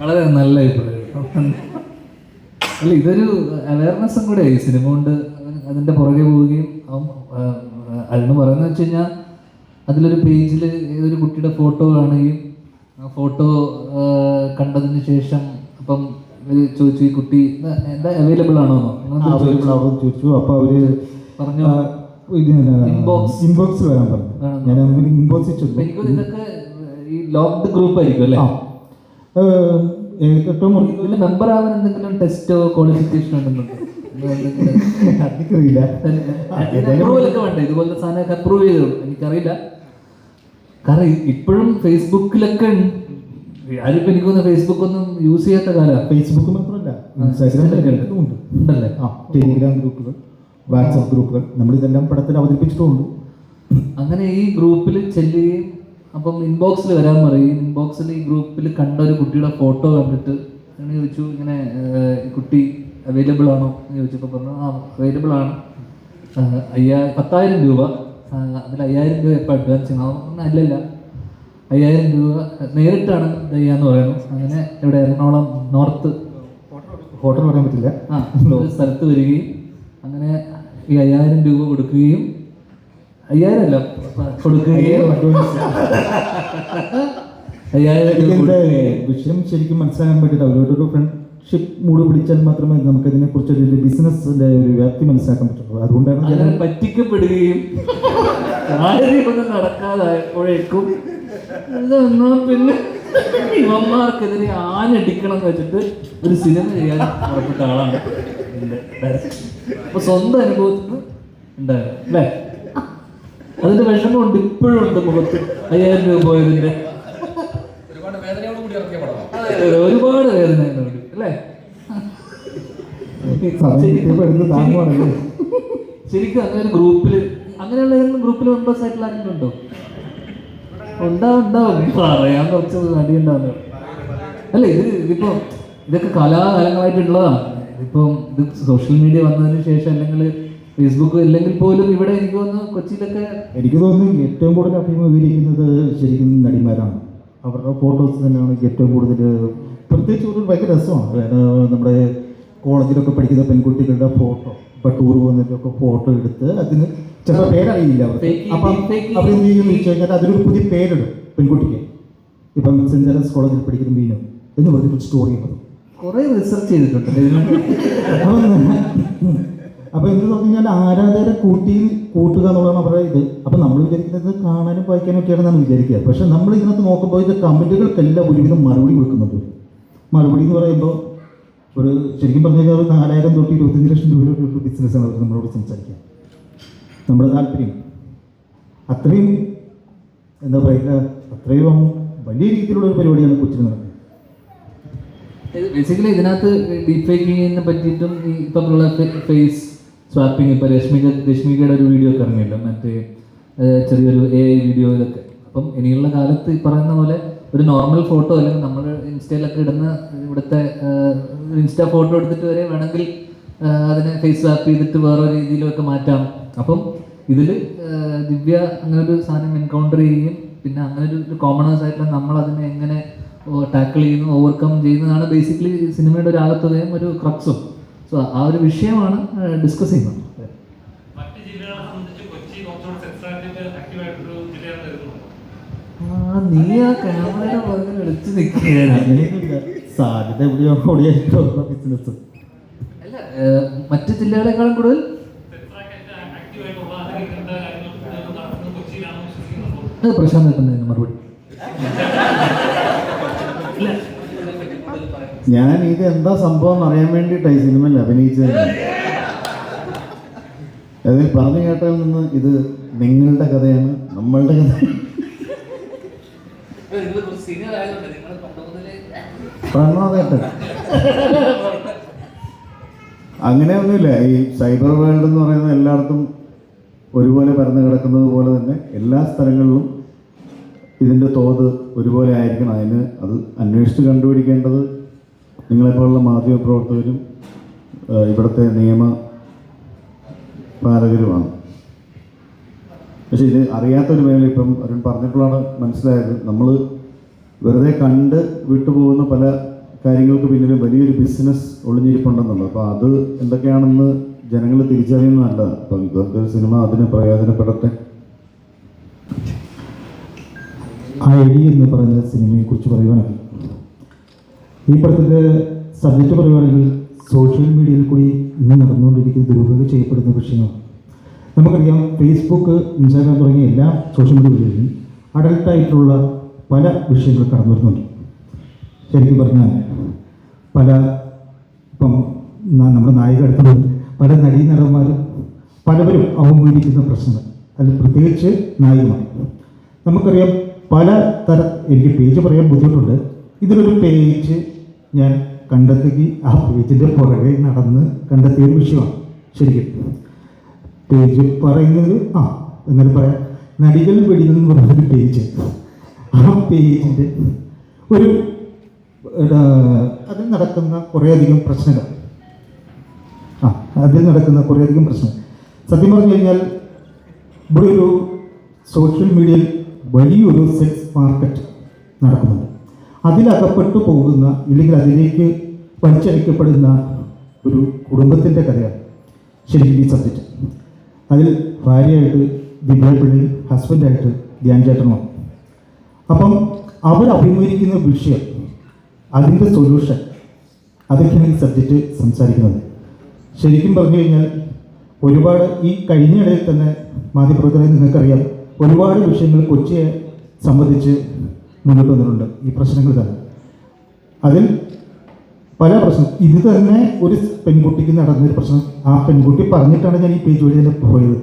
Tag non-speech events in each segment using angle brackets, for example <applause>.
വളരെ നല്ല അഭിപ്രായം അല്ല ഇതൊരു അവയർനെസ്സും കൂടെ ഈ സിനിമ കൊണ്ട് അതിന്റെ പുറകെ പോവുകയും അവൻ അതിന് പറയുന്നത് വെച്ച് കഴിഞ്ഞാൽ അതിലൊരു പേജിൽ ഏതൊരു കുട്ടിയുടെ ഫോട്ടോ കാണുകയും ആ ഫോട്ടോ കണ്ടതിന് ശേഷം അപ്പം ഇവർ ചോദിച്ചു ഈ കുട്ടി എന്താ- അവൈലബിൾ ആണോ അവൈലബിൾ ആണോ ചോദിച്ചു. അപ്പോൾ അവർ പറഞ്ഞു. Inbox inbox. ഇൻബോക്സിൽ വരാൻ പറഞ്ഞു. ഞാൻ ഇൻബോക്സിൽ ഇതൊക്കെ ഈ ലോക്ക്ഡ് ഗ്രൂപ്പ് ആയിരിക്കും അല്ലേ? ആ. ഏഹ്, ഏറ്റവും മുറി- ഇതിന്റെ മെമ്പർ ആവാൻ എന്തെങ്കിലും ടെസ്റ്റോ ക്വാളിഫിക്കേഷൻ ഉണ്ടെന്നുണ്ടോ എനിക്കറിയില്ല. അപ്രൂവൽ ഒക്കെ വേണ്ട? ഇതുപോലത്തെ സാധനമൊക്കെ അപ്രൂവ് ചെയ്തു? എനിക്കറിയില്ല. കാരണം ഇപ്പോഴും ഫേസ്ബുക്കിലൊക്കെ ഉണ്ട്. ആരിപ്പോ എനിക്ക് തോന്നുന്നു ഫേസ്ബുക്ക് ഒന്നും യൂസ് ചെയ്യാത്ത കാലമാണ് ഫേസ്ബുക്ക് മാത്രമല്ല ഇൻസ്റ്റാഗ്രാം ഉണ്ട്. ഉണ്ടല്ലേ? ആ ടെലിഗ്രാം ഗ്രൂപ്പുകൾ വാട്സപ്പ് ഗ്രൂപ്പുകൾ നമ്മളിതെല്ലാം പടത്തിൽ അവതരിപ്പിച്ചിട്ടുണ്ട് അങ്ങനെ ഈ ഗ്രൂപ്പിൽ ചെല്ലുകയും അപ്പം ഇൻബോക്സിൽ വരാൻ പറയും. ഇൻബോക്സിൽ ഈ ഗ്രൂപ്പിൽ കണ്ട ഒരു കുട്ടിയുടെ ഫോട്ടോ കണ്ടിട്ട് അങ്ങനെ ചോദിച്ചു ഇങ്ങനെ കുട്ടി അവൈലബിൾ ആണോ? എന്ന് ചോദിച്ചപ്പോൾ പറഞ്ഞു ആ അവൈലബിൾ ആണ്. അയ്യാ പത്തായിരം രൂപ. അതിൽ അയ്യായിരം രൂപ എപ്പോൾ അഡ്വാൻസ് ചെയ്യണം അല്ലല്ല അയ്യായിരം രൂപ നേരിട്ടാണ് ഇത് ചെയ്യാന്ന് പറയുന്നു. അങ്ങനെ ഇവിടെ എറണാകുളം നോർത്ത് ഹോട്ടൽ പറയാൻ പറ്റില്ല. ആ സ്ഥലത്ത് വരികയും അങ്ങനെ ഈ അയ്യായിരം രൂപ കൊടുക്കുകയും അയ്യായിരം അല്ല. കൊടുക്കുകയും അയ്യായിരം. വിഷയം ശരിക്കും മനസ്സിലാക്കാൻ വേണ്ടിയിട്ട് അവരോടൊരു ഫ്രണ്ട്ഷിപ്പ് മൂട് പിടിച്ചാൽ മാത്രമേ നമുക്ക് ഇതിനെ കുറിച്ച് ഒരു ബിസിനസ്സിന്റെ ഒരു വ്യാപ്തി മനസ്സിലാക്കാൻ പറ്റുള്ളൂ. അതുകൊണ്ടാണ് ഞാൻ പറ്റിക്കപ്പെടുകയും കാര്യമൊന്നും നടക്കാതായപ്പോഴേക്കും പിന്നെ ഇവന്മാർക്കെതിരെ ആനടിക്കണം എന്ന് വെച്ചിട്ട് ഒരു സിനിമ ചെയ്യാൻ പുറപ്പെട്ട ആളാണ്. അപ്പൊ സ്വന്തം അനുഭവത്തിൽ ഉണ്ടായിരുന്നു അല്ലേ? അതിന്റെ വിഷമമുണ്ട് ഇപ്പോഴും ഉണ്ട് മുഖത്ത്. അയ്യായിരം രൂപ പോയതിന്റെ. ഒരുപാട് വേദനയോട് കൂടി ഇറക്കിയ പടമാണ് അതെ, അതെ, ഒരുപാട് വേദന ഉണ്ട് അല്ലേ ശരിക്കും അങ്ങനെ ഒരു ഗ്രൂപ്പിൽ അങ്ങനെയുള്ള ഏതെങ്കിലും ഗ്രൂപ്പിൽ മെമ്പേഴ്സ് ആയിട്ടുള്ള ആരെങ്കിലും ഉണ്ടോ? ഉണ്ടാവും ഉണ്ടാവും. പറയാൻ കുറച്ച് മടിയുണ്ടാവുന്നു അല്ല ഇത് ഇതിപ്പോ ഇതൊക്കെ കലാകാലങ്ങളായിട്ടുള്ളതാണ് ഇപ്പം ഇത് സോഷ്യൽ മീഡിയ വന്നതിന് ശേഷം അല്ലെങ്കിൽ ഫേസ്ബുക്ക് ഇല്ലെങ്കിൽ പോലും ഇവിടെ എനിക്ക് തോന്നുന്നു കൊച്ചിയിലൊക്കെ എനിക്ക് തോന്നുന്നു ഏറ്റവും കൂടുതൽ അഭിമുഖീകരിക്കുന്നത് ശരിക്കും നടിമാരാണ്. അവരുടെ ഫോട്ടോസ് തന്നെയാണ് ഏറ്റവും കൂടുതൽ പ്രത്യേകിച്ച് ഒരു ഭയങ്കര രസമാണ്. അതായത് നമ്മുടെ കോളേജിലൊക്കെ പഠിക്കുന്ന പെൺകുട്ടികളുടെ ഫോട്ടോ ഇപ്പം ടൂർ പോകുന്നതിന്റെയൊക്കെ ഫോട്ടോ എടുത്ത് അതിന് ചിലപ്പോൾ പേരറിയില്ല it, അപ്പം. അവർ എന്ത് ചെയ്യുമെന്ന് ചോദിച്ചു കഴിഞ്ഞാൽ അതിനൊരു പുതിയ പേരിടും പെൺകുട്ടിക്ക്. ഇപ്പം സെന്റ് ജോൺസ് കോളേജിൽ പഠിക്കുന്ന മീനു എന്ന് പറഞ്ഞിട്ട് സ്റ്റോറി കുറെ റിസർച്ച് ചെയ്തിട്ടുണ്ട്. <laughs> ഇതിന് അപ്പം അപ്പൊ എന്ത് പറഞ്ഞു കഴിഞ്ഞാൽ ആരാധകരെ കൂട്ടി കൂട്ടുക എന്നുള്ളതാണ് അവരുടെ ഇത്. അപ്പൊ നമ്മൾ വിചാരിക്കുന്നത് കാണാനും വായിക്കാനും ഒക്കെയാണെന്നാണ് വിചാരിക്കുക. പക്ഷെ നമ്മൾ ഇതിനകത്ത് നോക്കുമ്പോൾ ഇത് കമന്റുകൾക്കെല്ലാം ഒരുവിധം മറുപടി കൊടുക്കുന്നത് മറുപടി എന്ന് പറയുമ്പോൾ ഒരു ശരിക്കും പറഞ്ഞു കഴിഞ്ഞാൽ നാലായിരം തൊട്ട് ഇരുപത്തഞ്ച് ലക്ഷം രൂപയുടെ ഒരു ബിസിനസ്സാണ് അവർ നമ്മളോട് സംസാരിക്കുക. നമ്മുടെ താല്പര്യം. അത്രയും എന്താ പറയുക അത്രയും വലിയ രീതിയിലുള്ള ഒരു പരിപാടിയാണ് കൊച്ചിന് ബേസിക്കലി ഇതിനകത്ത് ഡീപ് ഫേക്കിങ്ങിനെ പറ്റിയിട്ടും ഈ ഇപ്പം ഫേസ് സ്വാപ്പിംഗ് ഇപ്പോൾ രശ്മിക രശ്മികയുടെ ഒരു വീഡിയോ ഒക്കെ ഇറങ്ങിയല്ലോ മറ്റേ ചെറിയൊരു എ വീഡിയോ ഇതൊക്കെ. അപ്പം ഇനിയുള്ള കാലത്ത് ഈ പറയുന്ന പോലെ ഒരു നോർമൽ ഫോട്ടോ അല്ലെങ്കിൽ നമ്മൾ ഇൻസ്റ്റയിലൊക്കെ ഇടുന്ന ഇവിടുത്തെ ഇൻസ്റ്റ ഫോട്ടോ എടുത്തിട്ട് വരെ വേണമെങ്കിൽ അതിനെ ഫേസ് സ്വാപ്പ് ചെയ്തിട്ട് വേറെ രീതിയിലൊക്കെ മാറ്റാം. അപ്പം ഇതിൽ ദിവ്യ അങ്ങനെ ഒരു സാധനം എൻകൗണ്ടർ ചെയ്യുകയും പിന്നെ അങ്ങനെ ഒരു കോമണേഴ്സ് ആയിട്ട് നമ്മൾ അതിനെ എങ്ങനെ ടാക്കിൾ ചെയ്യുന്നു ഓവർകം ചെയ്യുന്നതാണ് ബേസിക്കലി സിനിമയുടെ ഒരു ആകത്തുകയും ഒരു ക്രക്സും സോ ആ ഒരു വിഷയമാണ് ഡിസ്കസ് ചെയ്യുന്നത്. ആ നീ ആ ക്യാമറയുടെ പുറകിൽ എടുത്ത് നിൽക്കുകയാണ്. <laughs> സാധ്യത ബിസിനസ് അല്ല മറ്റു ജില്ലകളെക്കാളും കൂടുതൽ? പ്രശാന്ത് അല്ലെങ്കിൽ എന്താ കാര്യങ്ങൾ നടക്കുന്നത് കൊച്ചിയിലാണെന്ന് വിശ്വസിക്കുന്നത് അത് പ്രശാന്ത് കിട്ടുന്നതിന് മറുപടി ഞാൻ ഇത് എന്താ സംഭവം എന്ന് അറിയാൻ വേണ്ടിയിട്ടാണ് ഈ സിനിമയിൽ അഭിനയിച്ചത്. അതിൽ പറഞ്ഞു കേട്ടതിൽ നിന്ന് ഇത് നിങ്ങളുടെ കഥയാണ് നമ്മളുടെ കഥ. പ്രണോദേട്ടൻ അങ്ങനെയൊന്നുമില്ല ഈ സൈബർ വേൾഡ് എന്ന് പറയുന്ന എല്ലായിടത്തും ഒരുപോലെ പരന്നു കിടക്കുന്നത് പോലെ തന്നെ എല്ലാ സ്ഥലങ്ങളിലും ഇതിന്റെ തോത് ഒരുപോലെ ആയിരിക്കണം. അതിന് അത് അന്വേഷിച്ച് കണ്ടുപിടിക്കേണ്ടത് നിങ്ങളെപ്പോലുള്ള മാധ്യമപ്രവർത്തകരും ഇവിടുത്തെ നിയമ പാലകരുമാണ്. പക്ഷെ ഇത് അറിയാത്തൊരു മേഖല ഇപ്പം അരുൺ പറഞ്ഞപ്പോഴാണ് മനസ്സിലായത്. നമ്മൾ വെറുതെ കണ്ട് വിട്ടുപോകുന്ന പല കാര്യങ്ങൾക്ക് പിന്നിൽ വലിയൊരു ബിസിനസ് ഒളിഞ്ഞിരിപ്പുണ്ടെന്നുള്ളത്. അപ്പോൾ അത് എന്തൊക്കെയാണെന്ന് ജനങ്ങൾ തിരിച്ചറിയുന്നത് നല്ലതാണ്. അപ്പം ഇതൊക്കെ സിനിമ അതിന് പ്രയോജനപ്പെടട്ടെ. ആ ഡി എന്ന് പറയുന്ന സിനിമയെക്കുറിച്ച് കുറിച്ച് പറയുവാണെങ്കിൽ ഈ പടത്തിന്റെ സബ്ജക്റ്റ് പറയുകയാണെങ്കിൽ സോഷ്യൽ മീഡിയയിൽ കൂടി ഇന്ന് നടന്നുകൊണ്ടിരിക്കുന്ന ദുരുപയോഗം ചെയ്യപ്പെടുന്ന വിഷയമാണ് നമുക്കറിയാം ഫേസ്ബുക്ക് ഇൻസ്റ്റാഗ്രാം തുടങ്ങിയ എല്ലാ സോഷ്യൽ മീഡിയ വഴിയും അഡൽട്ടായിട്ടുള്ള പല വിഷയങ്ങൾ കടന്നു വരുന്നുണ്ട്. ശരിക്കും പറഞ്ഞാൽ പല ഇപ്പം നമ്മുടെ നായിക അടുത്തുള്ള പല നടീ നടന്മാരും പലവരും അവമൂലിക്കുന്ന പ്രശ്നങ്ങൾ അതിൽ പ്രത്യേകിച്ച് നായികമാണ് നമുക്കറിയാം പല തര എനിക്ക് പേജ് പറയാൻ ബുദ്ധിമുട്ടുണ്ട്. ഇതിലൊരു പേജ് ഞാൻ കണ്ടെത്തുകി ആ പേജിന്റെ പുറകെ നടന്ന് കണ്ടെത്തിയ ഒരു വിഷയമാണ്. ശരിക്കും. പേജ് പറയുന്നത് ആ എന്നാലും പറയാം. നടികൾ വെടികൾ എന്ന് പറയുന്നൊരു പേജ്. ആ പേജിന്റെ ഒരു അതിൽ നടക്കുന്ന കുറേയധികം പ്രശ്നങ്ങൾ. ആ അതിൽ നടക്കുന്ന കുറേയധികം പ്രശ്നം സത്യം പറഞ്ഞു കഴിഞ്ഞാൽ ഇവിടെ ഒരു സോഷ്യൽ മീഡിയയിൽ വലിയൊരു സെക്സ് മാർക്കറ്റ് നടക്കുന്നുണ്ട്. അതിലകപ്പെട്ടു പോകുന്ന ഇല്ലെങ്കിൽ അതിലേക്ക് വലിച്ചടിക്കപ്പെടുന്ന ഒരു കുടുംബത്തിന്റെ കഥയാണ് ശരിക്കും ഈ സബ്ജക്റ്റ് അതിൽ ഭാര്യയായിട്ട് ദിവ്യപിള്ളി ഹസ്ബൻഡായിട്ട് ധ്യാൻ ചേട്ടനുമാണ് അപ്പം അവർ അഭിമുഖീകരിക്കുന്ന വിഷയം അതിന്റെ സൊല്യൂഷൻ അതൊക്കെയാണ് ഈ സബ്ജക്റ്റ് സംസാരിക്കുന്നത്. ശരിക്കും പറഞ്ഞു കഴിഞ്ഞാൽ ഒരുപാട് ഈ കഴിഞ്ഞ ഇടയിൽ തന്നെ മാധ്യമപ്രവർത്തകരെ നിങ്ങൾക്കറിയാം ഒരുപാട് വിഷയങ്ങൾ കൊച്ചിയെ സംബന്ധിച്ച് മുന്നോട്ട് വന്നിട്ടുണ്ട് ഈ പ്രശ്നങ്ങൾ തന്നെ. അതിൽ പല പ്രശ്നം. ഇത് തന്നെ ഒരു പെൺകുട്ടിക്ക് നടന്നൊരു പ്രശ്നം. ആ പെൺകുട്ടി പറഞ്ഞിട്ടാണ് ഞാൻ ഈ പേജ് വഴി തന്നെ പോയത്.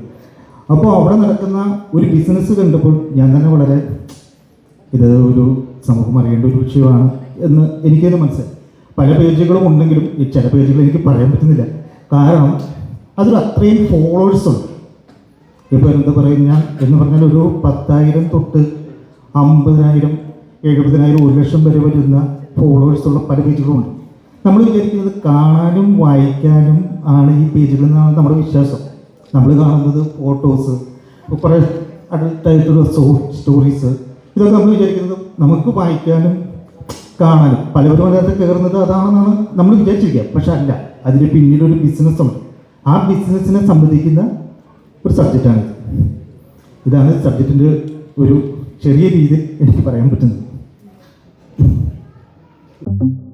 അപ്പോൾ അവിടെ നടക്കുന്ന ഒരു ബിസിനസ് കണ്ടപ്പോൾ ഞാൻ തന്നെ വളരെ ഇത് ഒരു സമൂഹം അറിയേണ്ട ഒരു വിഷയമാണ് എന്ന് എനിക്കത് മനസ്സിലായി. പല പേജുകളും ഉണ്ടെങ്കിലും ഈ ചില പേജുകൾ എനിക്ക് പറയാൻ പറ്റുന്നില്ല. കാരണം അതിൽ അത്രയും ഫോളോവേഴ്സ് ഉണ്ട്. ഇപ്പോൾ എന്താ പറയുക എന്ന് പറഞ്ഞാൽ ഒരു പത്തായിരം തൊട്ട് അമ്പതിനായിരം എഴുപതിനായിരം ഒരു ലക്ഷം വരെ വരുന്ന ഫോളോവേഴ്സുള്ള പല പേജുകളുമുണ്ട് നമ്മൾ വിചാരിക്കുന്നത് കാണാനും വായിക്കാനും ആണ് ഈ പേജുകൾ എന്നാണ് നമ്മുടെ വിശ്വാസം. നമ്മൾ കാണുന്നത് ഫോട്ടോസ് കുറേ അഡൽട്ടായിട്ടുള്ള സോ സ്റ്റോറീസ് ഇതൊക്കെ നമ്മൾ വിചാരിക്കുന്നത് നമുക്ക് വായിക്കാനും കാണാനും. പലവരും അതിനകത്ത് കയറുന്നത് അതാണെന്നാണ് നമ്മൾ വിചാരിച്ചിരിക്കുക. പക്ഷെ അല്ല അതിന് പിന്നിലൊരു ബിസിനസ്സുണ്ട് ആ ബിസിനസ്സിനെ സംബന്ധിക്കുന്ന ഒരു സബ്ജക്റ്റാണ് ഇതാണ് സബ്ജക്റ്റിന്റെ ഒരു ചെറിയ രീതിയിൽ എനിക്ക് പറയാൻ പറ്റുന്നത്. Thank you.